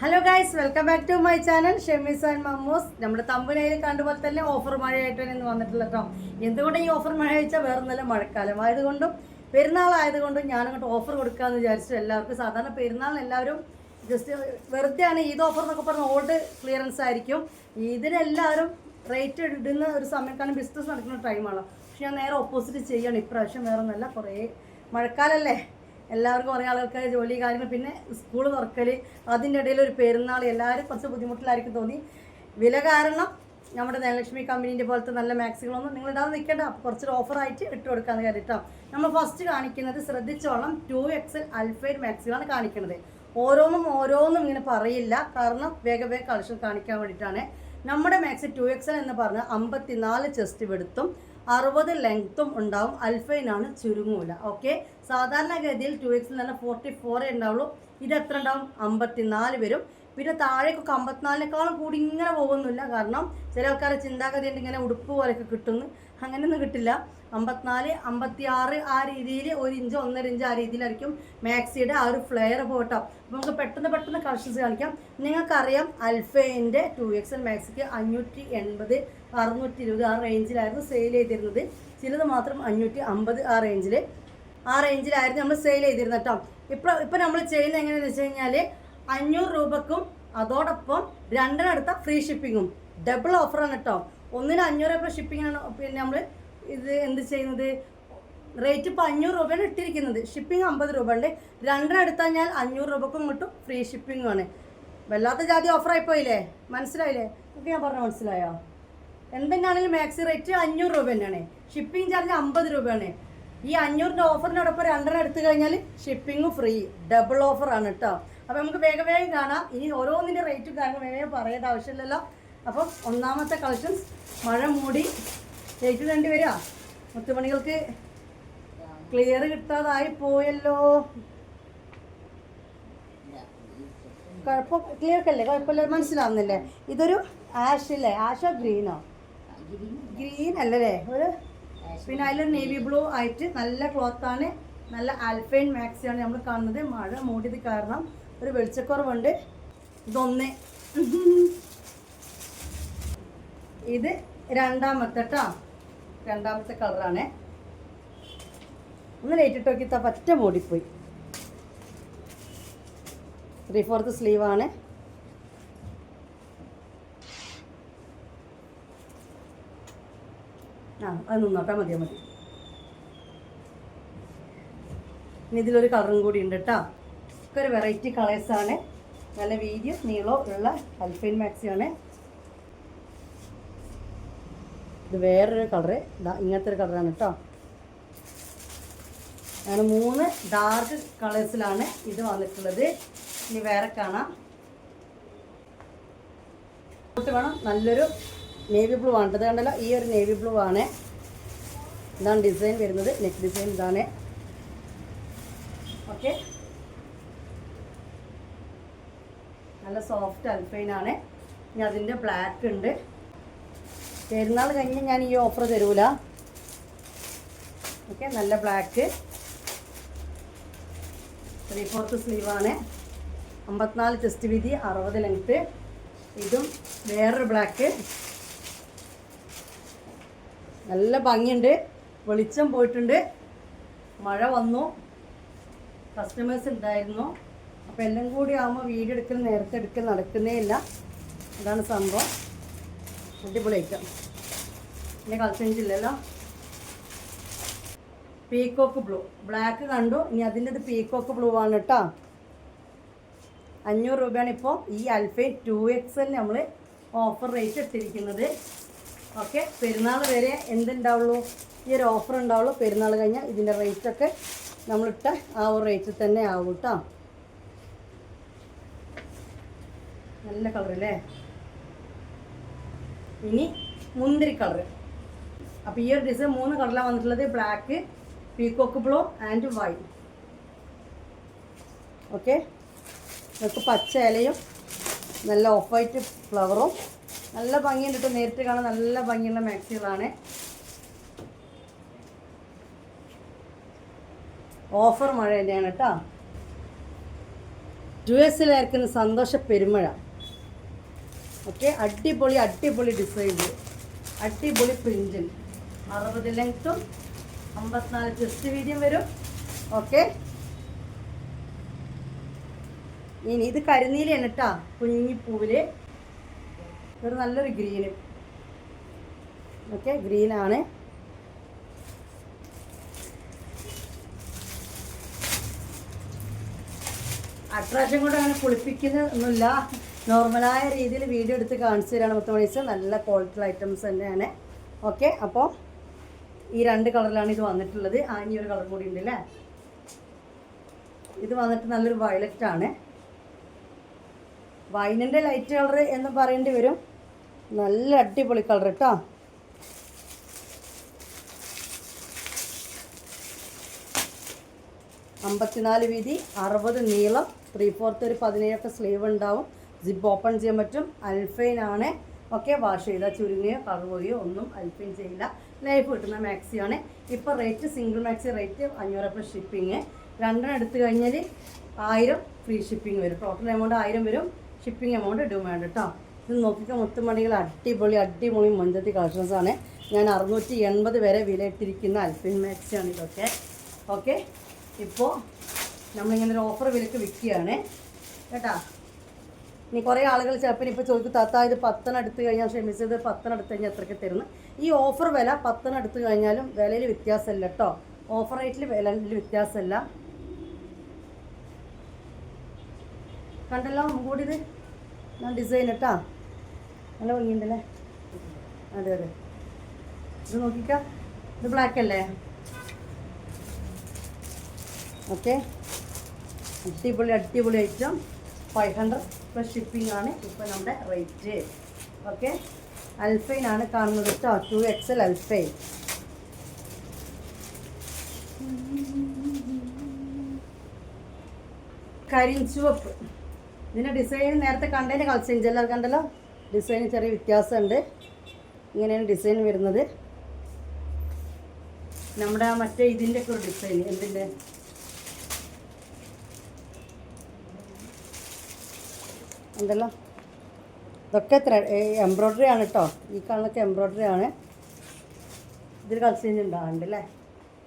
Hello guys welcome back to my channel Shemees and Mammoos നമ്മുടെ തമ്പനയിൽ കണ്ടുപോലെ തന്നെ offer മഴയായിട്ടാണ് ഇന്ന് വന്നിട്ടുള്ളത് കേട്ടോ എന്തുകൊണ്ട് ഈ ഓഫർ മഴ വെച്ചാൽ വേറെ നല്ല മഴക്കാലം? ആയതുകൊണ്ടും പെരുന്നാളായതുകൊണ്ടും ഞാനങ്ങോട്ട് ഓഫർ കൊടുക്കാമെന്ന് വിചാരിച്ചു. എല്ലാവർക്കും സാധാരണ പെരുന്നാളിന് എല്ലാവരും ജസ്റ്റ് വെറുതെയാണ് ഈദ് ഓഫർ എന്നൊക്കെ പറഞ്ഞ ഓൾഡ് ക്ലിയറൻസ് ആയിരിക്കും. ഇതിനെല്ലാവരും റേറ്റ് ഇടുന്ന ഒരു സമയം കാരണം ബിസിനസ് നടക്കുന്ന ടൈമാണ് പക്ഷെ ഞാൻ നേരെ ഓപ്പോസിറ്റ് ചെയ്യണം. ഇപ്രാവശ്യം വേറെ ഒന്നല്ല കുറേ മഴക്കാലല്ലേ എല്ലാവർക്കും കുറേ ആളുകൾക്ക് ജോലി കാര്യങ്ങൾ. പിന്നെ സ്കൂൾ തുറക്കൽ അതിന്റെ ഇടയിൽ ഒരു പെരുന്നാൾ എല്ലാവരും കുറച്ച് ബുദ്ധിമുട്ടിലായിരിക്കും തോന്നി. വില കാരണം നമ്മുടെ ധനലക്ഷ്മി കമ്പനീന്റെ പോലത്തെ നല്ല മാക്സികളൊന്നും നിങ്ങൾ ഇടാതെ നിൽക്കേണ്ട കുറച്ചൊരു ഓഫറായിട്ട് ഇട്ട് കൊടുക്കാമെന്ന് കരുതിട്ടോ. നമ്മൾ ഫസ്റ്റ് കാണിക്കുന്നത് ശ്രദ്ധിച്ചോളം ടു എക്സൽ അൽഫൈഡ് മാക്സികളാണ് കാണിക്കുന്നത്. ഓരോന്നും ഓരോന്നും ഇങ്ങനെ പറയില്ല. കാരണം വേഗം വേഗം കളക്ഷൻ കാണിക്കാൻ വേണ്ടിയിട്ടാണ്. നമ്മുടെ മാക്സ് ടു എക്സൽ എന്ന് പറഞ്ഞാൽ അമ്പത്തിനാല് ചെസ്റ്റ് വെടുത്തും അറുപത് ലെങ്ത്തും ഉണ്ടാവും. അൽഫൈനാണ് ചുരുങ്ങൂല. ഓക്കെ സാധാരണഗതിയിൽ ടു എക്സിൽ തന്നെ ഫോർട്ടി ഫോർ ഉണ്ടാവുള്ളൂ. ഇത് എത്ര ഉണ്ടാവും? അമ്പത്തിനാല് വരും. പിന്നെ താഴേക്കൊക്കെ അമ്പത്തിനാലിനേക്കാളും കൂടി ഇങ്ങനെ പോകുന്നില്ല. കാരണം ചില ആൾക്കാരുടെ ചിന്താഗതി ഉണ്ട് ഇങ്ങനെ ഉടുപ്പ് പോലെയൊക്കെ കിട്ടുന്നു. അങ്ങനെയൊന്നും കിട്ടില്ല. അമ്പത്തിനാല് അമ്പത്തി ആറ് ആ രീതിയിൽ ഒരു ഇഞ്ച് ഒന്നര ഇഞ്ച് ആ രീതിയിലായിരിക്കും മാക്സിയുടെ ആ ഒരു ഫ്ലെയർ പോട്ടോ അപ്പോൾ നമുക്ക് പെട്ടെന്ന് പെട്ടെന്ന് കളക്ഷൻസ് കാണിക്കാം. നിങ്ങൾക്കറിയാം അൽഫേന്റെ ടു എക്സ് എൽ മാക്സിക്ക് അഞ്ഞൂറ്റി എൺപത് അറുന്നൂറ്റി ഇരുപത് ആ റേഞ്ചിലായിരുന്നു സെയിൽ ചെയ്തിരുന്നത്. ചിലത് മാത്രം അഞ്ഞൂറ്റി അമ്പത് ആ റേഞ്ചിൽ ആ റേഞ്ചിലായിരുന്നു നമ്മൾ സെയിൽ ചെയ്തിരുന്നത് കേട്ടോ ഇപ്പോൾ ഇപ്പോൾ നമ്മൾ ചെയ്യുന്ന എങ്ങനെയാണെന്ന് വെച്ച് കഴിഞ്ഞാൽ അഞ്ഞൂറ് രൂപക്കും അതോടൊപ്പം രണ്ടിനടുത്ത ഫ്രീ ഷിപ്പിങ്ങും ഡബിൾ ഓഫറാണ് കേട്ടോ ഒന്നിന് അഞ്ഞൂറ് രൂപ ഷിപ്പിങ്ങാണ് പിന്നെ നമ്മൾ ഇത് എന്ത് ചെയ്യുന്നത്? റേറ്റ് ഇപ്പോൾ അഞ്ഞൂറ് രൂപയാണ് ഇട്ടിരിക്കുന്നത്. ഷിപ്പിംഗ് അമ്പത് രൂപ ഉണ്ട്. രണ്ടിനടുത്താൽ ഞാൻ അഞ്ഞൂറ് രൂപക്കും കിട്ടും ഫ്രീ ഷിപ്പിങ്ങുമാണ് വല്ലാത്ത ജാതി ഓഫറായി പോയില്ലേ? മനസ്സിലായില്ലേ? ഒക്കെ ഞാൻ പറഞ്ഞ മനസ്സിലായോ? എന്തെന്നാണെങ്കിലും മാക്സി റേറ്റ് അഞ്ഞൂറ് രൂപ തന്നെയാണ്. ഷിപ്പിംഗ് ചാർജ് അമ്പത് രൂപയാണ്. ഈ അഞ്ഞൂറിന്റെ ഓഫറിനോടൊപ്പം രണ്ടെണ്ണം എടുത്തു കഴിഞ്ഞാൽ ഷിപ്പിംഗ് ഫ്രീ ഡബിൾ ഓഫർ ആണ് കേട്ടോ അപ്പോൾ നമുക്ക് വേഗം വേഗം കാണാം. ഇനി ഓരോന്നിന്റെ റേറ്റും കാര്യങ്ങൾ വേഗം പറയേണ്ട ആവശ്യമില്ലല്ലോ. അപ്പം ഒന്നാമത്തെ കളക്ഷൻസ് മഴ മൂടി റേറ്റ് വേണ്ടി വരിക. മുത്തുമണികൾക്ക് ക്ലിയർ കിട്ടാതായി പോയല്ലോ. കുഴപ്പം ക്ലിയർ അല്ലേ? കുഴപ്പമില്ല മനസ്സിലാവുന്നില്ലേ? ഇതൊരു ആഷ് അല്ലേ ആഷോ ഗ്രീനോ ഗ്രീൻ അല്ലല്ലേ? ഒരു പിന്നെ അതിലൊരു നേവി ബ്ലൂ ആയിട്ട് നല്ല ക്ലോത്താണ് നല്ല ആൽഫൈൻ മാക്സിയാണ് നമ്മൾ കാണുന്നത്. മഴ മൂടിയത് കാരണം ഒരു വെളിച്ചക്കുറവുണ്ട്. ഇതൊന്ന്. ഇത് രണ്ടാമത്തെ കേട്ടോ രണ്ടാമത്തെ കളറാണ് ഒന്ന് ലൈറ്റ് നോക്കി പറ്റ മൂടിപ്പോയി. ത്രീ ഫോർത്ത് സ്ലീവാണ് ആ അത് നന്നാട്ടാ മതിയാ മതി. ഇനി ഇതിലൊരു കളറും കൂടി ഉണ്ട് കേട്ടോ ഒക്കെ ഒരു വെറൈറ്റി കളേഴ്സാണ് നല്ല വീതിയും നീളവും ഉള്ള അൽഫൈൻ മാക്സിയാണ് ഇത് വേറൊരു കളറ് ഇങ്ങനത്തെ ഒരു കളറാണ് കേട്ടോ അങ്ങനെ മൂന്ന് ഡാർക്ക് കളേഴ്സിലാണ് ഇത് വന്നിട്ടുള്ളത്. ഇനി വേറെ കാണാം. വേണം നല്ലൊരു നേവി ബ്ലൂ ആണ്. ഇത് കണ്ടല്ലോ ഈ ഒരു നേവി ബ്ലൂ ആണ്. ഇതാണ് ഡിസൈൻ വരുന്നത്. നെക്ക് ഡിസൈൻ ഇതാണ്. ഓക്കെ നല്ല സോഫ്റ്റ് അൽഫൈൻ ആണ്. ഇനി അതിന്റെ ബ്ലാക്ക് ഉണ്ട്. പെരുന്നാൾ കഴിഞ്ഞ് ഞാൻ ഈ ഓഫർ തരൂല. ഓക്കെ നല്ല ബ്ലാക്ക് ത്രീ ഫോർത്ത് സ്ലീവാണ് അമ്പത്തിനാല് ചെസ്റ്റ് വീതി അറുപത് ലെങ്ത്ത് ഇതും വേറൊരു ബ്ലാക്ക് നല്ല ഭംഗിയുണ്ട്. വെളിച്ചം പോയിട്ടുണ്ട്. മഴ വന്നു. കസ്റ്റമേഴ്സ് ഉണ്ടായിരുന്നു. അപ്പോൾ എല്ലാം കൂടി ആകുമ്പോൾ വീഡിയോ എടുക്കൽ നേരത്തെ എടുക്കൽ നടക്കുന്നേ ഇല്ല. അതാണ് സംഭവം. അടിപൊളിയായിരിക്കാം പിന്നെ കളിച്ചില്ലല്ലോ പീക്കോക്ക് ബ്ലൂ ബ്ലാക്ക് കണ്ടു. ഇനി അതിന്റെ ഇത് പീക്കോക്ക് ബ്ലൂ ആണ് കേട്ടോ. അഞ്ഞൂറ് രൂപയാണ് ഇപ്പോൾ ഈ അൽഫൈൻ ടു എക്സ് നമ്മൾ ഓഫർ റേറ്റ് ഇട്ടിരിക്കുന്നത്. ഓക്കെ പെരുന്നാൾ വരെ എന്തുണ്ടാവുള്ളൂ? ഈ ഒരു ഓഫർ ഉണ്ടാവുള്ളൂ. പെരുന്നാൾ കഴിഞ്ഞാൽ ഇതിന്റെ റേറ്റൊക്കെ നമ്മളിട്ട ആ ഒരു റേറ്റിൽ തന്നെ ആവും കേട്ടോ നല്ല കളറല്ലേ ഇനി മുന്തിരി കളർ അപ്പോൾ ഈ ഒരു ഡിസൈൻ മൂന്ന് കളറിലാണ് വന്നിട്ടുള്ളത്. Black peacock blue and white okay? നമുക്ക് പച്ച ഇലയും നല്ല ഓഫ് വൈറ്റ് ഫ്ലവറും നല്ല ഭംഗിയുണ്ട് കേട്ടോ നേരിട്ട് കാണാൻ നല്ല ഭംഗിയുള്ള മാക്സികളാണ്. ഓഫർ മഴ തന്നെയാണ് കേട്ടോ യു എസിലായിരിക്കുന്ന സന്തോഷ പെരുമഴ. ഓക്കെ അടിപൊളി അടിപൊളി ഡിസൈൻ അടിപൊളി പ്രിന്റിൽ അറുപത് ലെങ്ത്തും അമ്പത്തിനാല് ചെസ്റ്റ് വീതിയും വരും. ഓക്കെ. ഇനി ഇത് കരുനീലാണ് കേട്ടാ കുഞ്ഞിപ്പൂവിൽ. ഒരു നല്ലൊരു ഗ്രീന് ഓക്കെ ഗ്രീനാണ് അട്രാക്ഷൻ കൊണ്ട് അങ്ങനെ കുളിപ്പിക്കുന്നൊന്നുമില്ല നോർമലായ രീതിയിൽ വീഡിയോ എടുത്ത് കാണിച്ചു തരാണ് മൊത്തം പൈസ നല്ല ക്വാളിറ്റി ഐറ്റംസ് തന്നെയാണ്. ഓക്കെ അപ്പോൾ ഈ രണ്ട് കളറിലാണ് ഇത് വന്നിട്ടുള്ളത്. ആ ഇനി ഒരു കളർ കൂടി ഉണ്ട് അല്ലേ ഇത് വന്നിട്ട് നല്ലൊരു വയലറ്റ് ആണ്. വൈനിന്റെ ലൈറ്റ് കളർ എന്ന് പറയേണ്ടി വരും. നല്ല അടിപൊളി കളർ കേട്ടോ അമ്പത്തിനാല് വീതി അറുപത് നീളം ത്രീ ഫോർത്ത് ഒരു പതിനേഴൊക്കെ സ്ലീവ് ഉണ്ടാവും. ജിപ്പ് ഓപ്പൺ ചെയ്യാൻ പറ്റും. അൽഫൈൻ ആണ്. ഓക്കെ വാഷ് ചെയ്താൽ ചുരുങ്ങിയോ കളർ ഒന്നും അൽഫൈൻ ചെയ്യില്ല. ലൈഫ് കിട്ടുന്ന മാക്സിയാണ് ഇപ്പോൾ റേറ്റ് സിംഗിൾ മാക്സി റേറ്റ് അഞ്ഞൂറ് പ്ലസ് ഷിപ്പിങ് രണ്ടെണ്ണം എടുത്തു കഴിഞ്ഞാൽ ആയിരം ഫ്രീ ഷിപ്പിംഗ് വരും. ടോട്ടൽ എമൗണ്ട് ആയിരം വരും. ഷിപ്പിംഗ് എമൗണ്ട് ഇടും വേണ്ട കേട്ടോ ഇത് നോക്കിക്കാൻ മുത്തുമണികൾ അടിപൊളി അടിപൊളി മഞ്ചത്തി കളക്ഷൻസ് ആണ്. ഞാൻ അറുന്നൂറ്റി എൺപത് വരെ വില ഇട്ടിരിക്കുന്ന അൽഫിൻ മാക്സാണ് ഇതൊക്കെ. ഓക്കെ ഇപ്പോൾ നമ്മളിങ്ങനെ ഒരു ഓഫർ വിലക്ക് വിൽക്കുകയാണ്. കേട്ടാ? ഇനി കുറേ ആളുകൾ ചിലപ്പോൾ ഇപ്പോൾ ചോദിക്കും താത്ത ഇത് പത്തനെടുത്ത് കഴിഞ്ഞാൽ ക്ഷമിച്ച് ഇത് പത്തെണ്ണം കഴിഞ്ഞാൽ എത്രയ്ക്ക് തരുന്നു? ഈ ഓഫർ വില പത്തനെടുത്ത് കഴിഞ്ഞാലും വിലയിൽ വ്യത്യാസമില്ല കേട്ടോ ഓഫർ റേറ്റിൽ വിലയിൽ വ്യത്യാസമില്ല. കണ്ടല്ലോ കൂടി ഇത് ഞാൻ ഡിസൈൻ ഇട്ടാ. നല്ല ഭംഗിയുണ്ടല്ലേ? അതെ അതെ. ഇത് നോക്കിക്കാം ഇത് ബ്ലാക്ക് അല്ലേ? ഓക്കെ അടിപൊളി അടിപൊളി item five hundred plus shipping ആണ് ഇപ്പോൾ നമ്മുടെ റേറ്റ് ഓക്കെ അൽഫൈൻ ആണ് കാണുന്നത് കേട്ടോ ടു എക്സൽ അൽഫൈൻ കരിഞ്ചുവപ്പ്. ഇതിന്റെ ഡിസൈൻ നേരത്തെ കണ്ടതിന്റെ കളക്ഷൻ എല്ലാം കണ്ടല്ലോ? ഡിസൈൻ ചെറിയ വ്യത്യാസമുണ്ട്. ഇങ്ങനെയാണ് ഡിസൈൻ വരുന്നത്. നമ്മുടെ മറ്റേ ഇതിന്റെ ഒക്കെ ഒരു ഡിസൈൻ എന്തിന്റെ ഉണ്ടല്ലോ? ഇതൊക്കെ എംബ്രോയ്ഡറി ആണ് കേട്ടോ ഈ കാണുന്നൊക്കെ എംബ്രോയ്ഡറി ആണ്. ഇതിൽ കളക്ഷൻ ഉണ്ടാവുന്നുണ്ട് അല്ലേ?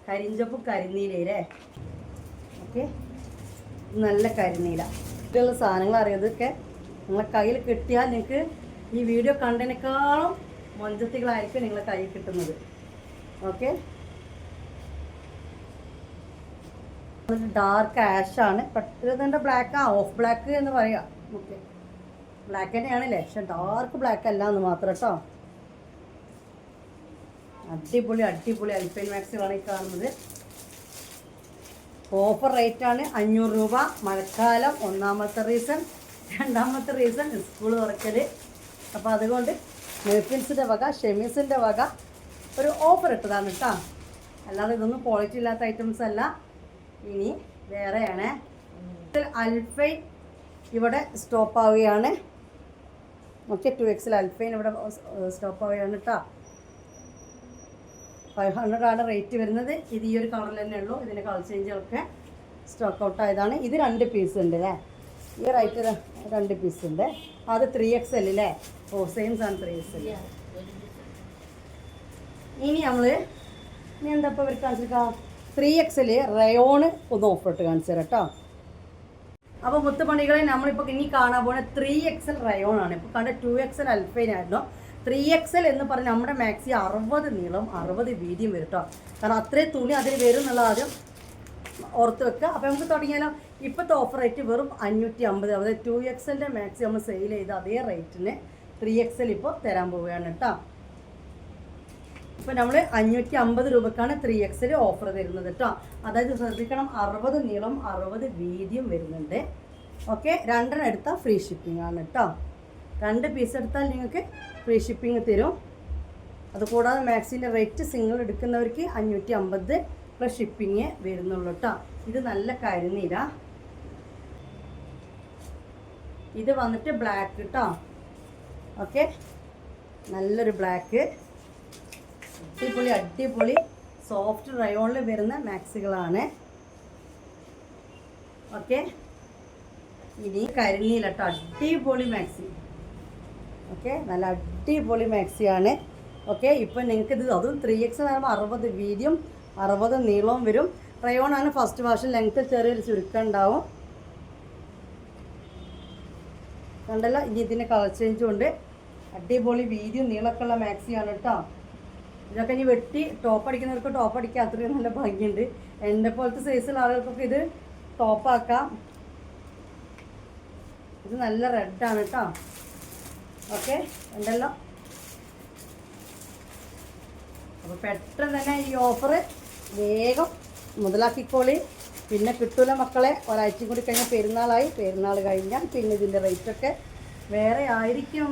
കരിഞ്ചപ്പ് കരിനീലയില്ലേ ഓക്കെ നല്ല കരിനീല. ഇഷ്ടമുള്ള സാധനങ്ങൾ അറിയാതൊക്കെ നിങ്ങളെ കയ്യിൽ കിട്ടിയാൽ നിങ്ങൾക്ക് ഈ വീഡിയോ കണ്ടതിനേക്കാളും മൊഞ്ചത്തികളായിരിക്കും നിങ്ങളെ കയ്യിൽ കിട്ടുന്നത്. ഓക്കെ? ഡാർക്ക് ആഷ് ആണ്. പെട്ടെന്ന് ബ്ലാക്ക് ആ ഓഫ് ബ്ലാക്ക് എന്ന് പറയാം. ഓക്കെ. ബ്ലാക്ക് തന്നെയാണല്ലേ? പക്ഷെ ഡാർക്ക് ബ്ലാക്ക് അല്ല എന്ന് മാത്രം കേട്ടോ അടിപൊളി അടിപൊളി അൽഫൈൻ മാക്സുകളാണ് ഈ കാണുന്നത്. ഓഫർ റേറ്റ് ആണ് അഞ്ഞൂറ് രൂപ. മഴക്കാലം ഒന്നാമത്തെ റീസൺ. രണ്ടാമത്തെ റീസൺ സ്കൂൾ തുറക്കൽ. അപ്പോൾ അതുകൊണ്ട് മെഫിൻസിന്റെ വക ഷെമീസിന്റെ വക ഒരു ഓഫർ ഇട്ടതാണ് കേട്ടോ. അല്ലാതെ ഇതൊന്നും ക്വാളിറ്റി ഇല്ലാത്ത ഐറ്റംസ് അല്ല. ഇനി വേറെയാണ്. അൽഫൈൻ ഇവിടെ സ്റ്റോപ്പ് ആവുകയാണ്. ഓക്കെ ടു എക്സിൽ അൽഫൈൻ ഇവിടെ സ്റ്റോപ്പ് ആവുകയാണ് കേട്ടോ. ഫൈവ് ഹൺഡ്രഡ് ആണ് റേറ്റ് വരുന്നത്. ഇത് ഈ ഒരു കളറിൽ തന്നെ ഉള്ളൂ. ഇതിന്റെ കളർ ചേഞ്ചുകളൊക്കെ സ്റ്റോക്ക് ഔട്ട് ആയതാണ്. ഇത് രണ്ട് പീസ് ഉണ്ട് അല്ലേ? ഈ റൈറ്റ് രണ്ട് പീസ് ഉണ്ട്. അത് ത്രീ എക്സ് എൽ അല്ലേ ഓ സെയിം സാധനം ത്രീ എക്സ് എൽ ഇനി നമ്മൾ ഇനി എന്താ ഇപ്പോൾ ഇവർക്ക് കാണിച്ചിരിക്കാം? ത്രീ എക്സിൽ റയോണ് ഒന്ന് ഓഫർ ഇട്ട് കാണിച്ചു തരാം കേട്ടോ. അപ്പോൾ മുത്തുപണികളെ നമ്മളിപ്പോൾ ഇനി കാണാൻ പോകുന്ന ത്രീ എക്സൽ റയോൺ ആണ്. ഇപ്പോൾ കണ്ട ടു എക്സൽ അൽഫൈൻ ആയിരുന്നു. ത്രീ എക്സൽ എന്ന് പറഞ്ഞ് നമ്മുടെ മാക്സി അറുപത് നീളം അറുപത് വീതിയും വരും കേട്ടോ കാരണം അത്രയും തുണി അതിൽ വരും എന്നുള്ള ആദ്യം ഓർത്ത് വെക്കുക അപ്പോൾ നമുക്ക് തുടങ്ങിയാലോ? ഇപ്പോഴത്തെ ഓഫർ റേറ്റ് വെറും അഞ്ഞൂറ്റി അമ്പത് അതായത് ടു എക്സലിന്റെ മാക്സി നമ്മൾ സെയിൽ ചെയ്ത് അതേ റേറ്റിന് ത്രീ എക്സൽ ഇപ്പോൾ തരാൻ പോവുകയാണ് കേട്ടോ ഇപ്പോൾ നമ്മൾ അഞ്ഞൂറ്റി അമ്പത് രൂപക്കാണ് ത്രീ എക്സിൽ ഓഫർ തരുന്നത് കേട്ടോ അതായത് ശ്രദ്ധിക്കണം അറുപത് നീളം അറുപത് വീതിയും വരുന്നുണ്ട്. ഓക്കെ രണ്ടെണ്ണം എടുത്താൽ ഫ്രീ ഷിപ്പിംഗ് ആണ് കേട്ടോ രണ്ട് പീസ് എടുത്താൽ നിങ്ങൾക്ക് ഫ്രീ ഷിപ്പിംഗ് തരും. അതുകൂടാതെ മാക്സിന്റെ റേറ്റ് സിംഗിൾ എടുക്കുന്നവർക്ക് അഞ്ഞൂറ്റി അമ്പത് പ്ലസ് ഷിപ്പിംഗ് വരുന്നുള്ളൂ കേട്ടോ ഇത് നല്ല കരിനീല ഇത് വന്നിട്ട് ബ്ലാക്ക് കേട്ടോ ഓക്കെ നല്ലൊരു ബ്ലാക്ക് അടിപൊളി അടിപൊളി സോഫ്റ്റ് റയോണിൽ വരുന്ന മാക്സികളാണ് ഓക്കെ ഇനി കരിനീല കേട്ടോ അടിപൊളി മാക്സി ഓക്കെ നല്ല അടിപൊളി മാക്സിയാണ്. ഓക്കെ ഇപ്പം നിങ്ങൾക്ക് ഇത് അതും ത്രീ എക്സ് വരുമ്പോൾ അറുപത് വീതിയും അറുപത് നീളവും വരും. റയോൺ ആണ് ഫസ്റ്റ് വാഷ് ലെങ്ത്ത് ചെറിയൊരു ചുരുക്കം ഉണ്ടാവും. കണ്ടല്ല? ഇനി ഇതിന്റെ കളർ ചേഞ്ചും ഉണ്ട്. അടിപൊളി വീതിയും നീളമൊക്കെ ഉള്ള മാക്സിയാണ് കേട്ടോ ഇതൊക്കെ ഇനി വെട്ടി ടോപ്പ് അടിക്കുന്നവർക്ക് ടോപ്പ് അടിക്കാൻ അത്രയും നല്ല ഭംഗിയുണ്ട്. എന്റെ പോലത്തെ സൈസുള്ള ആളുകൾക്കൊക്കെ ഇത് ടോപ്പാക്കാം ഇത് നല്ല റെഡാണ് കേട്ടോ ഓക്കെ ഉണ്ടല്ലോ. അപ്പോൾ പെട്ടെന്ന് തന്നെ ഈ ഓഫർ വേഗം മുതലാക്കിക്കോളി. പിന്നെ കിട്ടൂല മക്കളെ ഒരാഴ്ച കൂടി കഴിഞ്ഞാൽ പെരുന്നാളായി. പെരുന്നാൾ കഴിഞ്ഞാൽ പിന്നെ ഇതിന്റെ റേറ്റൊക്കെ വേറെ ആയിരിക്കും.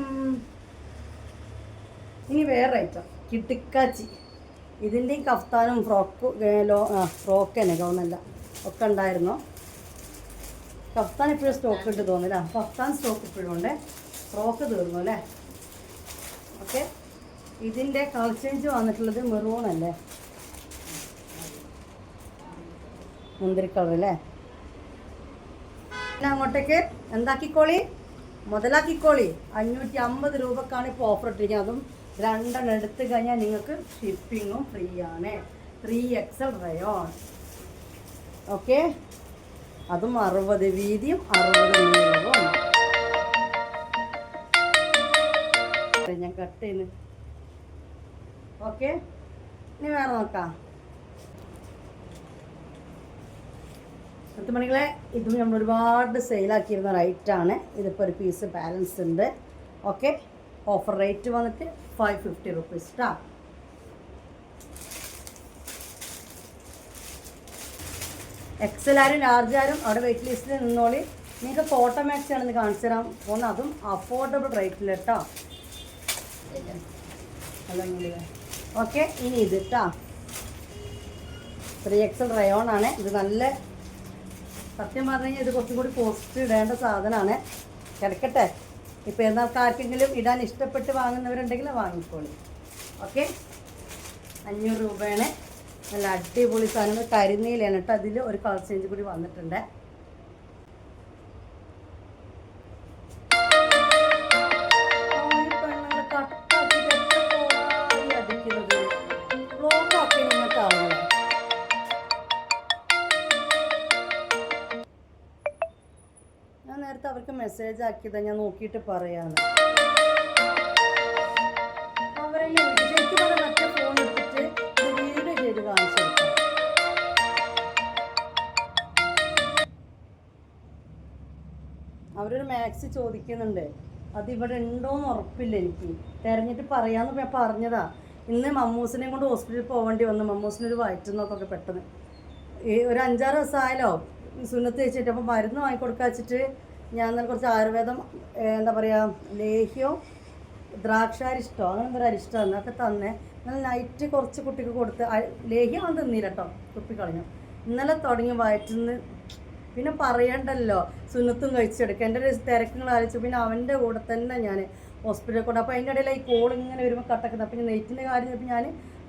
ഇനി വേറെ ഐറ്റം കിട്ടിക്കാച്ചി. ഇതിന്റെയും കഫ്താനും ഫ്രോക്ക് ലോ ഫ്രോക്ക് തന്നെ ഗൗണല്ല ഒക്കെ ഉണ്ടായിരുന്നു. കഫ്താൻ ഇപ്പോഴും സ്റ്റോക്ക് ഉണ്ട് തോന്നില്ല കഫ്താൻ സ്റ്റോക്ക് ഇപ്പോഴും ഉണ്ട്. ഫ്രോക്ക് തീർന്നു അല്ലേ ഓക്കെ ഇതിന്റെ കളർ ചേഞ്ച് വന്നിട്ടുള്ളത് മെറൂൺ അല്ലേ? മുന്തിരി കളർ അല്ലേ പിന്നെ അങ്ങോട്ടേക്ക് എന്താക്കിക്കോളി? മുതലാക്കിക്കോളി. അഞ്ഞൂറ്റി അമ്പത് രൂപക്കാണ് ഇപ്പോൾ ഓഫർ ഇട്ടിരിക്കുന്നത്. അതും രണ്ടെണ്ണം എടുത്തു കഴിഞ്ഞാൽ നിങ്ങൾക്ക് ഷിപ്പിങ്ങും ഫ്രീ ആണ്. ത്രീ എക്സൽ റയോൺ ഓക്കെ അതും അറുപത് വീതിയും അറുപത് നീളവും. ഞാൻ കട്ട് ചെയ്യുന്നു. ഓക്കെ ഇനി വേറെ നോക്കാം. പത്ത് മണികളെ ഇതും നമ്മൾ ഒരുപാട് സെയിലാക്കിയിരുന്ന റൈറ്റാണ് ഇതിപ്പോൾ ഒരു പീസ് ബാലൻസ് ഉണ്ട്. ഓക്കെ ഓഫർ റേറ്റ് വന്നിട്ട് ഫൈവ് ഫിഫ്റ്റി റുപ്പീസ് കേട്ടോ എക്സൽ ആരും ലാർജ് ആരും അവിടെ വെയിറ്റ് ലിസ്റ്റിൽ നിന്നോളി. നിങ്ങൾക്ക് ഫോട്ടോ മാക്സ് ആണെന്ന് കാണിച്ചു തരാൻ പോകുന്ന അതും അഫോർഡബിൾ റേറ്റിൽ കേട്ടോ ഓക്കെ ഇനി ഇത് കേട്ടോ ത്രീ എക്സൽ റയോൺ ആണ്. ഇത് നല്ല സത്യം പറഞ്ഞു കഴിഞ്ഞാൽ ഇത് കുറച്ചും കൂടി പോസ്റ്റ് ഇടേണ്ട സാധനമാണ് കിടക്കട്ടെ. ഇപ്പോൾ എന്നാൾക്ക് ആർക്കെങ്കിലും ഇടാൻ ഇഷ്ടപ്പെട്ട് വാങ്ങുന്നവരുണ്ടെങ്കിൽ വാങ്ങിക്കോളി. ഓക്കെ? അഞ്ഞൂറ് രൂപയാണ്. നല്ല അടിപൊളി സാധനങ്ങൾ കരിനീലാണ് കേട്ടോ അതിൽ ഒരു കളർ ചേഞ്ച് കൂടി വന്നിട്ടുണ്ട്. അവർക്ക് മെസ്സേജ് ആക്കിയതാ ഞാൻ നോക്കിയിട്ട് പറയാണ്. ഫോൺ എടുത്തിട്ട് അവരൊരു മാക്സി ചോദിക്കുന്നുണ്ട് അത് ഇവിടെ ഉണ്ടോന്ന് ഉറപ്പില്ല എനിക്ക്. തെരഞ്ഞിട്ട് പറയാന്ന് ഞാൻ പറഞ്ഞതാ. ഇന്ന് മമ്മൂസിനെ കൊണ്ട് ഹോസ്പിറ്റലിൽ പോകേണ്ടി വന്നു. മമ്മൂസിനൊരു വയറ്റുന്നൊക്കെ പെട്ടെന്ന്. ഈ ഒരു അഞ്ചാറ് ദിവസമായാലോ സുന്നത്ത് വെച്ചിട്ട് അപ്പോൾ മരുന്ന് വാങ്ങിക്കൊടുക്കാൻ വെച്ചിട്ട് ഞാൻ ഇന്നലെ കുറച്ച് ആയുർവേദം എന്താ പറയുക ലേഹ്യോ ദ്രാക്ഷാരിഷ്ടോ അങ്ങനെ എന്തൊരു അരിഷ്ടം എന്നൊക്കെ തന്നെ. ഇന്നലെ നൈറ്റ് കുറച്ച് കുട്ടിക്ക് കൊടുത്ത് ലേഹ്യം അവൻ തിന്നില്ല കേട്ടോ തുപ്പിക്കളഞ്ഞു. ഇന്നലെ തുടങ്ങി വയറ്റുന്ന് പിന്നെ പറയണ്ടല്ലോ സുനത്തും കഴിച്ചെടുക്കുക എന്റെ ഒരു തിരക്കുകൾ ആലോചിച്ചു. പിന്നെ അവന്റെ കൂടെ തന്നെ ഞാൻ ഹോസ്പിറ്റലിൽ കൊണ്ട് അപ്പോൾ അതിന്റെ ഇടയിൽ ഈ കോൾ ഇങ്ങനെ വരുമ്പോൾ കട്ടക്കുന്നത് അപ്പം നെയ്റ്റിന്റെ കാര്യം ഞാൻ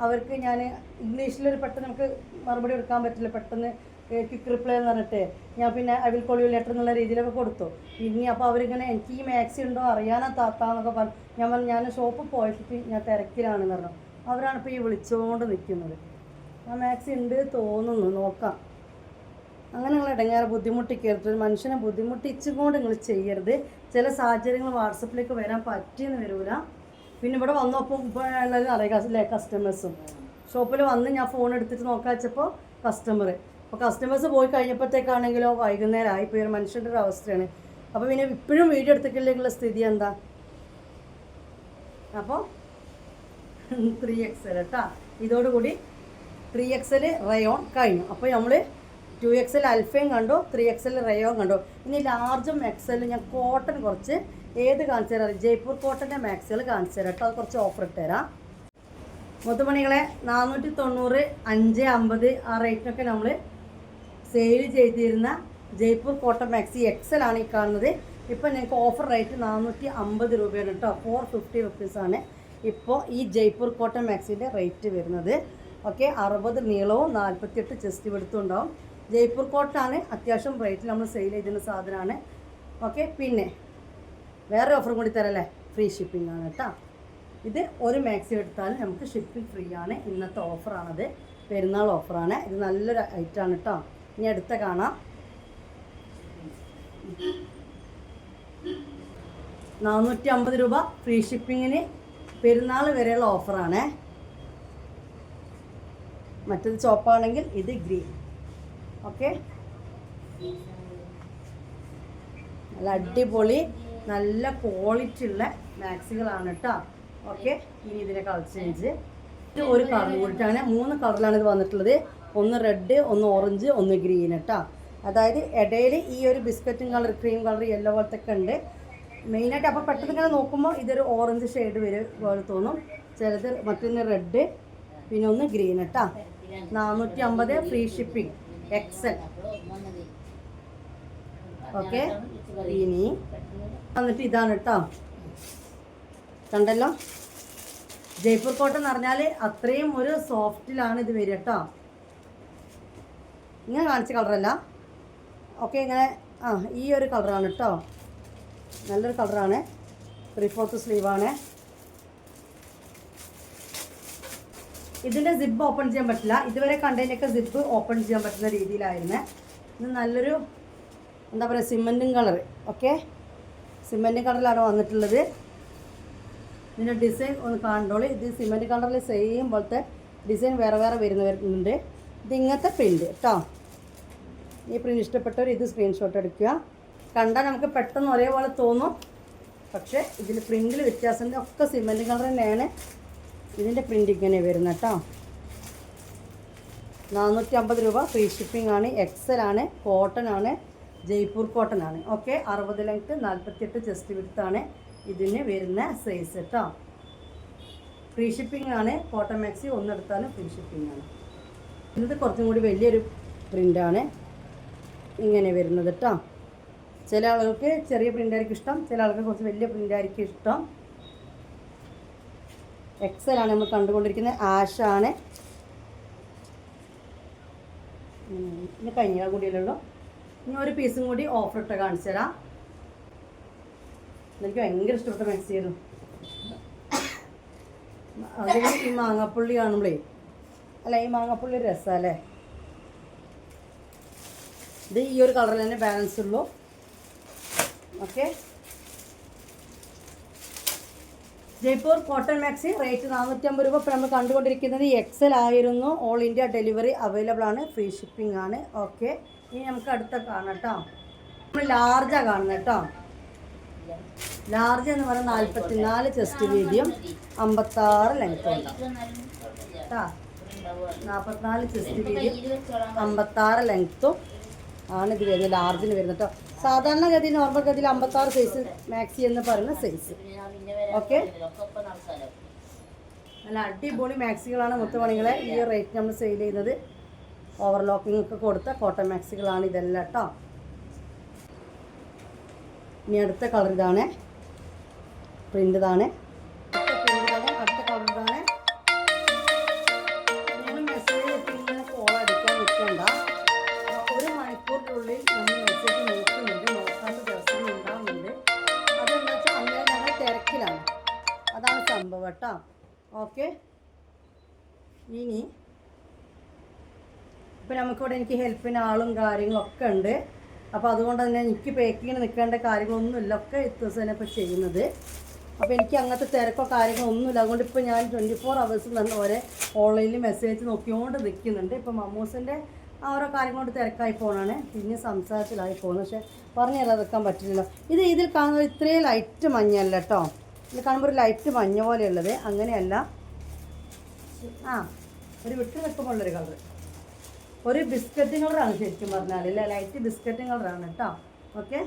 അവർക്ക് ഞാൻ ഇംഗ്ലീഷിലൊരു പെട്ടെന്ന് നമുക്ക് മറുപടി കൊടുക്കാൻ പറ്റില്ല. പെട്ടെന്ന് ക്വിക്ക് റിപ്ലൈ എന്ന് പറഞ്ഞിട്ട് ഞാൻ പിന്നെ I will call you later എന്നുള്ള രീതിയിലൊക്കെ കൊടുത്തു. ഇനി അപ്പോൾ അവരിങ്ങനെ എനിക്ക് ഈ മാക്സി ഉണ്ടോ അറിയാനാ താത്താന്നൊക്കെ പറഞ്ഞു ഞാൻ പറഞ്ഞു ഞാൻ ഷോപ്പ് പോയിട്ട് ഞാൻ തിരക്കിലാണെന്ന് പറഞ്ഞു. അവരാണ് ഇപ്പോൾ ഈ വിളിച്ചുകൊണ്ട് നിൽക്കുന്നത് ആ മാക്സി ഉണ്ട് തോന്നുന്നു നോക്കാം. അങ്ങനെ നിങ്ങൾ ഇടങ്ങാറ് ബുദ്ധിമുട്ടിക്കരുത്. ഒരു മനുഷ്യനെ ബുദ്ധിമുട്ടിച്ചുകൊണ്ട് നിങ്ങൾ ചെയ്യരുത്. ചില സാഹചര്യങ്ങൾ വാട്സപ്പിലേക്ക് വരാൻ പറ്റിയെന്ന് വരൂല. പിന്നെ ഇവിടെ വന്നപ്പോൾ അറിയാം കസ്റ്റമേഴ്സും ഷോപ്പിൽ വന്ന് ഞാൻ ഫോൺ എടുത്തിട്ട് നോക്കാച്ചപ്പോൾ കസ്റ്റമർ അപ്പോൾ കസ്റ്റമേഴ്സ് പോയി കഴിഞ്ഞപ്പോഴത്തേക്കാണെങ്കിലോ വൈകുന്നേരം ആയി ഒരു മനുഷ്യന്റെ ഒരു അവസ്ഥയാണ്. അപ്പോൾ പിന്നെ ഇപ്പോഴും വീഡിയോ എടുത്തിട്ടില്ലെങ്കിലുള്ള സ്ഥിതി എന്താ? അപ്പോൾ ത്രീ എക്സൽ കേട്ടോ ഇതോടുകൂടി ത്രീ എക്സൽ റയോൺ കഴിഞ്ഞു. അപ്പോൾ നമ്മൾ ടു എക്സൽ അൽഫയും കണ്ടു ത്രീ എക്സൽ റയോൺ കണ്ടു. ഇനി ലാർജും എക്സലും ഞാൻ കോട്ടൺ കുറച്ച് ഏത് കാണിച്ചു തരാം? ജയ്പൂർ കോട്ടന്റെ മാക്സുകൾ കാണിച്ചു തരാം കേട്ടോ അത് കുറച്ച് ഓഫർ ഇട്ടുതരാം മുത്തുമണികളെ നാനൂറ്റി തൊണ്ണൂറ് അഞ്ച് അമ്പത് ആ റേറ്റിനൊക്കെ നമ്മൾ സെയിൽ ചെയ്തിരുന്ന ജയ്പൂർ കോട്ടൺ മാക്സി എക്സൽ ആണ് ഈ കാണുന്നത്. ഇപ്പോൾ നിങ്ങൾക്ക് ഓഫർ റേറ്റ് നാനൂറ്റി അമ്പത് രൂപയാണ് കേട്ടോ ഫോർ ഫിഫ്റ്റി റുപ്പീസാണ് ഇപ്പോൾ ഈ ജയ്പൂർ കോട്ടൺ മാക്സിന്റെ റേറ്റ് വരുന്നത്. ഓക്കെ അറുപത് നീളവും നാൽപ്പത്തിയെട്ട് ചെസ്റ്റ് വെടുത്തും ഉണ്ടാവും. ജയ്പൂർ കോട്ടാണ് അത്യാവശ്യം റേറ്റിൽ നമ്മൾ സെയിൽ ചെയ്തിരുന്ന സാധനമാണ് ഓക്കെ പിന്നെ വേറെ ഓഫറും കൂടി തരല്ലേ? ഫ്രീ ഷിപ്പിംഗ് ആണ് കേട്ടോ ഇത് ഒരു മാക്സി എടുത്താൽ നമുക്ക് ഷിപ്പിംഗ് ഫ്രീ ആണ്. ഇന്നത്തെ ഓഫറാണത് പെരുന്നാൾ ഓഫറാണ് ഇത് നല്ലൊരു ഐറ്റമാണ് കേട്ടോ ഇനി അടുത്ത കാണാം. നാനൂറ്റി അമ്പത് രൂപ ഫ്രീ ഷിപ്പിങ്ങിന് പെരുന്നാൾ വരെയുള്ള ഓഫറാണ്. മറ്റത് ചോപ്പാണെങ്കിൽ ഇത് ഗ്രീൻ. ഓക്കെ? നല്ല അടിപൊളി നല്ല ക്വാളിറ്റി ഉള്ള മാക്സികളാണ് കേട്ടോ ഓക്കെ? ഇനി ഇതിനെ കളർ ചേഞ്ച്. ഒരു കളർ കൂടിയിട്ടാണ്. മൂന്ന് കളറിലാണ് ഇത് വന്നിട്ടുള്ളത്. ഒന്ന് റെഡ് ഒന്ന് ഓറഞ്ച് ഒന്ന് ഗ്രീൻ കേട്ടോ അതായത് ഇടയിൽ ഈ ഒരു ബിസ്ക്കറ്റും കളർ ക്രീം കളർ യെല്ലോ പോലത്തെ ഒക്കെ ഉണ്ട്. മെയിനായിട്ട് അപ്പോൾ പെട്ടെന്ന് ഇങ്ങനെ നോക്കുമ്പോൾ ഇതൊരു ഓറഞ്ച് ഷെയ്ഡ് വരും പോലെ തോന്നും. ചിലത് മറ്റൊന്ന് റെഡ് പിന്നെ ഒന്ന് ഗ്രീൻ കേട്ടോ നാനൂറ്റി അമ്പത് ഫ്രീ ഷിപ്പിംഗ് എക്സൽ. ഓക്കെ? ഇനി വന്നിട്ട് ഇതാണ് കേട്ടോ കണ്ടല്ലോ? ജയ്പൂർ കോട്ടൺ എന്ന് പറഞ്ഞാൽ അത്രയും ഒരു സോഫ്റ്റിലാണ് ഇത് വരിക കേട്ടോ ഇങ്ങനെ കാണിച്ച കളറല്ല. ഓക്കെ ഇങ്ങനെ ആ ഈ ഒരു കളറാണ് കേട്ടോ നല്ലൊരു കളറാണ്. ത്രീ ഫോർത്ത് സ്ലീവാണ് ഇതിന്റെ സിബ് ഓപ്പൺ ചെയ്യാൻ പറ്റില്ല. ഇതുവരെ കണ്ടതിന്റെയൊക്കെ സിബ് ഓപ്പൺ ചെയ്യാൻ പറ്റുന്ന രീതിയിലായിരുന്നു. ഇത് നല്ലൊരു എന്താ പറയുക സിമന്റും കളർ. ഓക്കെ സിമെന്റും കളറിലാണ് വന്നിട്ടുള്ളത്. ഇതിന്റെ ഡിസൈൻ ഒന്ന് കണ്ടോളൂ ഇത് സിമന്റ് കളറിൽ സെയിം പോലത്തെ ഡിസൈൻ വേറെ വേറെ വരുന്ന വരുന്നുണ്ട്. ഇത് ഇങ്ങനത്തെ പ്രിന്റ് കേട്ടോ ഈ പ്രിന്റ് ഇഷ്ടപ്പെട്ടവർ ഇത് സ്ക്രീൻഷോട്ട് എടുക്കുക. കണ്ടാൽ നമുക്ക് പെട്ടെന്ന് ഒരേപോലെ തോന്നും. പക്ഷേ ഇതിൽ പ്രിന്റിൽ വ്യത്യാസമുണ്ട് ഒക്കെ സിമെന്റ് കളർ തന്നെയാണ്. ഇതിന്റെ പ്രിന്റ് ഇങ്ങനെ വരുന്നത് കേട്ടോ നാനൂറ്റി അമ്പത് രൂപ ഫ്രീ ഷിപ്പിംഗ് ആണ്. എക്സൽ ആണ്. കോട്ടൺ ആണ്. ജയ്പൂർ കോട്ടൺ ആണ്. ഓക്കെ അറുപത് ലെങ്ത്ത് നാൽപ്പത്തിയെട്ട് ചെസ്റ്റ് വിടുത്താണ് ഇതിന് വരുന്ന സൈസ് കേട്ടോ ഫ്രീ ഷിപ്പിംഗ് ആണ്. കോട്ടൺ മാക്സി ഒന്നെടുത്താലും ഫ്രീ ഷിപ്പിംഗ് ആണ്. ഇത് കുറച്ചും കൂടി വലിയൊരു പ്രിന്റാണ് ഇങ്ങനെ വരുന്നത് കേട്ടോ ചില ആളുകൾക്ക് ചെറിയ പ്രിന്റായിരിക്കും ഇഷ്ടം ചില ആൾക്ക് കുറച്ച് വലിയ പ്രിന്റായിരിക്കും ഇഷ്ടം. എക്സലാണ് നമ്മൾ കണ്ടുകൊണ്ടിരിക്കുന്നത് ആഷാണ് ഇനി കഴിഞ്ഞ കൂടിയല്ലോ ഇനി ഒരു പീസും കൂടി ഓഫർ ഇട്ട് കാണിച്ചു തരാം. എനിക്ക് ഭയങ്കര ഇഷ്ടപ്പെട്ട മാക്സി ആയിരുന്നു അത് ഈ മാങ്ങാപ്പുള്ളി കാണുമ്പോഴേ അല്ല ഈ മാങ്ങാപ്പുള്ളി രസമല്ലേ ഇത് ഈ ഒരു കളറിൽ തന്നെ ബാലൻസ് ഉള്ളൂ. Okay Jaipur cotton maxi rate നാനൂറ്റമ്പത് രൂപ. ഇപ്പോൾ നമ്മൾ കണ്ടുകൊണ്ടിരിക്കുന്നത് എക്സൽ ആയിരുന്നു. ഓൾ ഇന്ത്യ ഡെലിവറി അവൈലബിൾ ആണ്. ഫ്രീ ഷിപ്പിംഗ് ആണ്. ഓക്കെ ഇനി നമുക്ക് അടുത്ത കാണാം കേട്ടോ നമ്മൾ ലാർജാണ് കാണുന്നത് കേട്ടോ ലാർജ് എന്ന് പറയുന്നത് നാൽപ്പത്തി നാല് ചെസ്റ്റ് വീതിയും അമ്പത്താറ് ലെങ്ത്തും ഉണ്ടാവും കേട്ടോ നാൽപ്പത്തിനാല് ചെസ്റ്റ് വീതിയും അമ്പത്താറ് ലെങ്ത്തും ആണ് ഇത് വരുന്നത് ലാർജിന് വരുന്നത് കേട്ടോ സാധാരണ ഗതി നോർമൽ ഗതിയിൽ അമ്പത്താറ് സൈസ് മാക്സി എന്ന് പറയുന്ന സൈസ് ഓക്കെ നല്ല അടിപൊളി മാക്സികളാണ് മുത്തുമണികളെ. ഈ റേറ്റ് നമ്മൾ സെയിൽ ചെയ്യുന്നത്. ഓവർലോക്കിംഗ് ഒക്കെ കൊടുത്ത കോട്ടൺ മാക്സികളാണ് ഇതെല്ലാം കേട്ടോ ഇനി അടുത്ത കളർ ഇതാണ്. പ്രിന്റ് ഇതാണ്. അടുത്ത കളർ ഇതാണ്. ഓക്കെ. ഇനി ഇപ്പം നമുക്കിവിടെ എനിക്ക് ഹെൽപ്പിന് ആളും കാര്യങ്ങളൊക്കെ ഉണ്ട്. അപ്പോൾ അതുകൊണ്ട് തന്നെ എനിക്ക് പേക്കിങ്ങിന് നിൽക്കേണ്ട കാര്യങ്ങളൊന്നുമില്ല. ഒക്കെ ഇത്തൂസനെ ഇപ്പോൾ ചെയ്യുന്നത്. അപ്പോൾ എനിക്ക് അങ്ങനത്തെ തിരക്കോ കാര്യങ്ങളൊന്നുമില്ല അതുകൊണ്ട് ഇപ്പോൾ ഞാൻ ട്വന്റി ഫോർ അവേഴ്സ് തന്നെ ഓരോ ഓൺലൈനിൽ മെസ്സേജ് നോക്കിക്കൊണ്ട് നിൽക്കുന്നുണ്ട്. ഇപ്പോൾ മമ്മൂസിന്റെ ആ ഓരോ കാര്യങ്ങളോട് തിരക്കായി പോകണാണ് പിന്നെ സംസാരത്തിലായി പോകുന്നത് പക്ഷേ പറഞ്ഞു തരാതെക്കാൻ പറ്റില്ല ഇത് ഇതിൽ കാണുന്നത് ഇത്രയും ലൈറ്റ് മഞ്ഞല്ല കേട്ടോ. ഇതിൽ കാണുമ്പോൾ ഒരു ലൈറ്റ് മഞ്ഞ പോലെയുള്ളത്. അങ്ങനെയല്ല. ആ. ഒരു വിട്ട് നിൽക്കുമ്പോഴുള്ളൊരു കളർ ഒരു ബിസ്ക്കറ്റ് കളറാണ് ശരിക്കും പറഞ്ഞാൽ അല്ലേ ലൈറ്റ് ബിസ്ക്കറ്റ് കളറാണ് കേട്ടോ. ഓക്കെ?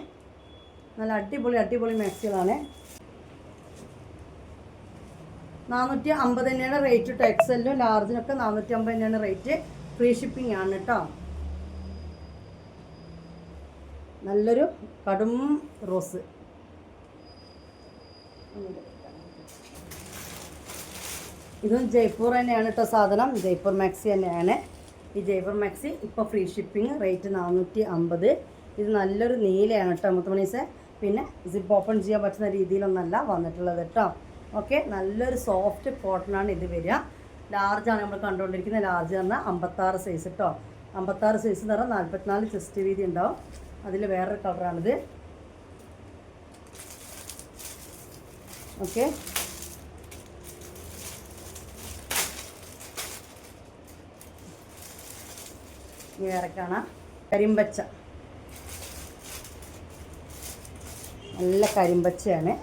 നല്ല അടിപൊളി അടിപൊളി മാക്സികളാണ്. നാനൂറ്റി അമ്പത് തന്നെയാണ് റേറ്റ് കേട്ടോ. എക്സലിനും ലാർജിനൊക്കെ നാനൂറ്റി അമ്പത് തന്നെയാണ് റേറ്റ്. ഫ്രീ ഷിപ്പിംഗ് ആണ് കേട്ടോ. നല്ലൊരു കടും റോസ്. ഇതും ജയ്പൂർ തന്നെയാണ് കേട്ടോ സാധനം. ജയ്പൂർ മാക്സി തന്നെയാണ്. ഈ ജയ്പൂർ മാക്സി ഇപ്പോൾ ഫ്രീ ഷിപ്പിംഗ് റേറ്റ് നാനൂറ്റി അമ്പത് ഇത് നല്ലൊരു നീലയാണ് കേട്ടോ മുത്തുമണീസെ. പിന്നെ സിപ്പ് ഓപ്പൺ ചെയ്യാൻ പറ്റുന്ന രീതിയിലൊന്നല്ല വന്നിട്ടുള്ളത് കേട്ടോ ഓക്കെ നല്ലൊരു സോഫ്റ്റ് കോട്ടണാണ് ഇത് വരിക. ലാർജാണ് നമ്മൾ കണ്ടുകൊണ്ടിരിക്കുന്നത് ലാർജ് പറഞ്ഞാൽ അമ്പത്താറ് സൈസ് കേട്ടോ അമ്പത്താറ് സൈസ് എന്ന് പറഞ്ഞാൽ നാൽപ്പത്തിനാല് ചെസ്റ്റ് വീതി ഉണ്ടാവും. അതിൽ വേറൊരു കളറാണിത് ഓക്കെ വേറെ കാണാം കരിമ്പച്ച. നല്ല കരിമ്പച്ചയാണ്.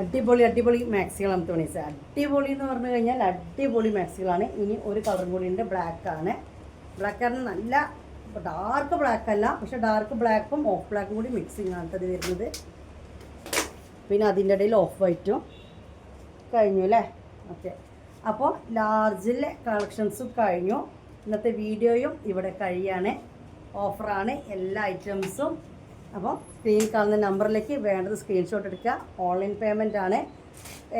അടിപൊളി അടിപൊളി മാക്സികളാണ് തോന്നിയത് അടിപൊളി എന്ന് പറഞ്ഞു കഴിഞ്ഞാൽ അടിപൊളി മാക്സികളാണ്. ഇനി ഒരു കളറും കൂടി ഉണ്ട് ബ്ലാക്ക് ആണ്. ബ്ലാക്ക് ആണ് നല്ല ഡാർക്ക് ബ്ലാക്ക് അല്ല പക്ഷെ ഡാർക്ക് ബ്ലാക്കും ഓഫ് ബ്ലാക്കും കൂടി മിക്സിങ് ആണ് ഇത് വരുന്നത്. പിന്നെ അതിന്റെ ഇടയിൽ ഓഫ് വൈറ്റും കഴിഞ്ഞു അല്ലേ? ഓക്കെ അപ്പോൾ ലാർജിലെ കളക്ഷൻസും കഴിഞ്ഞു. ഇന്നത്തെ വീഡിയോയും ഇവിടെ കഴിയാണ്. ഓഫറാണ് എല്ലാ ഐറ്റംസും. അപ്പോൾ സ്ക്രീൻ കാണുന്ന നമ്പറിലേക്ക് വേണ്ടത് സ്ക്രീൻഷോട്ട് എടുക്കുക. ഓൺലൈൻ പേയ്മെന്റ് ആണ്.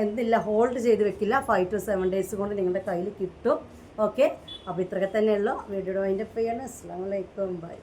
എന്തില്ല ഹോൾഡ് ചെയ്ത് വെക്കില്ല. ഫൈവ് ടു സെവൻ ഡേയ്സ് കൊണ്ട് നിങ്ങളുടെ കയ്യിൽ കിട്ടും. ഓക്കെ. അപ്പോൾ ഇത്രയൊക്കെ തന്നെയുള്ളൂ. വീഡിയോ അതിന്റെ പേയാണ് അസ്സാം വലൈക്കും ബൈ.